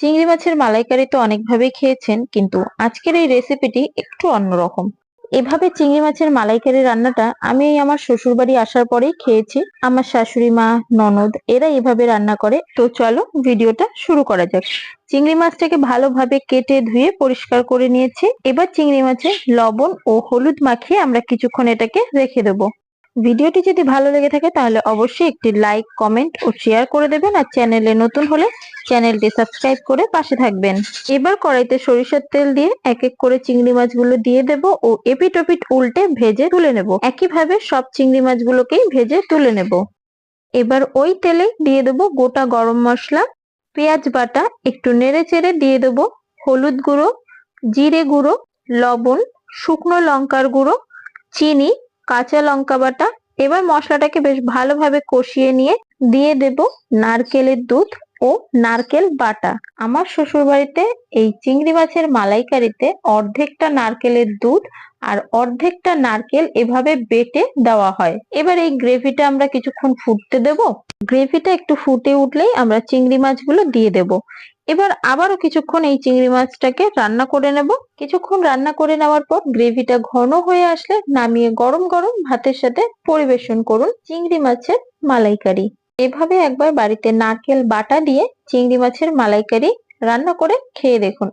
চিংড়ি মাছের মালাইকারি তো অনেকভাবেই খেয়েছেন, কিন্তু আজকের এই রেসিপিটি একটু অন্যরকম। এভাবে চিংড়ি মাছের মালাইকারি রান্নাটা আমি আমার শ্বশুর বাড়ি আসার পরেই খেয়েছি। আমার শাশুড়ি মা, ননদ, এরা এভাবে রান্না করে। তো চলো ভিডিওটা শুরু করা যাক। চিংড়ি মাছটাকে ভালোভাবে কেটে ধুয়ে পরিষ্কার করে নিয়েছি। এবার চিংড়ি মাছে লবণ ও হলুদ মাখিয়ে আমরা কিছুক্ষণ এটাকে রেখে দেবো। ভিডিওটি যদি ভালো লেগে থাকে তাহলে অবশ্যই একটি লাইক কমেন্ট ও শেয়ার করে দেবেন আর চ্যানেলে নতুন হলে চ্যানেলটি সাবস্ক্রাইব করে পাশে থাকবেন। এবার কড়াইতে সরিষার তেল দিয়ে এক এক করে চিংড়ি মাছগুলো দিয়ে দেব ও এপিট ওপিট উল্টে ভেজে তুলে নেব। একইভাবে সব চিংড়ি মাছগুলোকেই ভেজে তুলে নেব। এবার ওই তেলে দিয়ে দেব গোটা গরম মশলা, পেঁয়াজ বাটা, একটু নেড়ে চেড়ে দিয়ে দেব হলুদ গুঁড়ো, জিরে গুঁড়ো, লবণ, শুকনো লঙ্কার গুঁড়ো, চিনি কাঁচা লঙ্কা বাটা, এবার মশলাটাকে বেশ ভালোভাবে কষিয়ে নিয়ে দিয়ে দেব নারকেলের দুধ ও নারকেল বাটা। আমার শ্বশুর বাড়িতে এই চিংড়ি মাছের মালাইকারিতে অর্ধেকটা নারকেলের দুধ আর অর্ধেকটা নারকেল এভাবে বেটে দেওয়া হয়। এবার এই গ্রেভিটা আমরা কিছুক্ষণ ফুটতে দেব। গ্রেভিটা একটু ফুটে উঠলেই আমরা চিংড়ি মাছগুলো দিয়ে দেব। এবার আবারও কিছুক্ষণ এই চিংড়ি মাছটাকে রান্না করে নেব। কিছুক্ষণ রান্না করে নেওয়ার পর গ্রেভিটা ঘন হয়ে আসলে নামিয়ে গরম গরম ভাতের সাথে পরিবেশন করুন চিংড়ি মাছের মালাইকারি। এভাবে একবার বাড়িতে নারকেল বাটা দিয়ে চিংড়ি মাছের মালাইকারি রান্না করে খেয়ে দেখুন।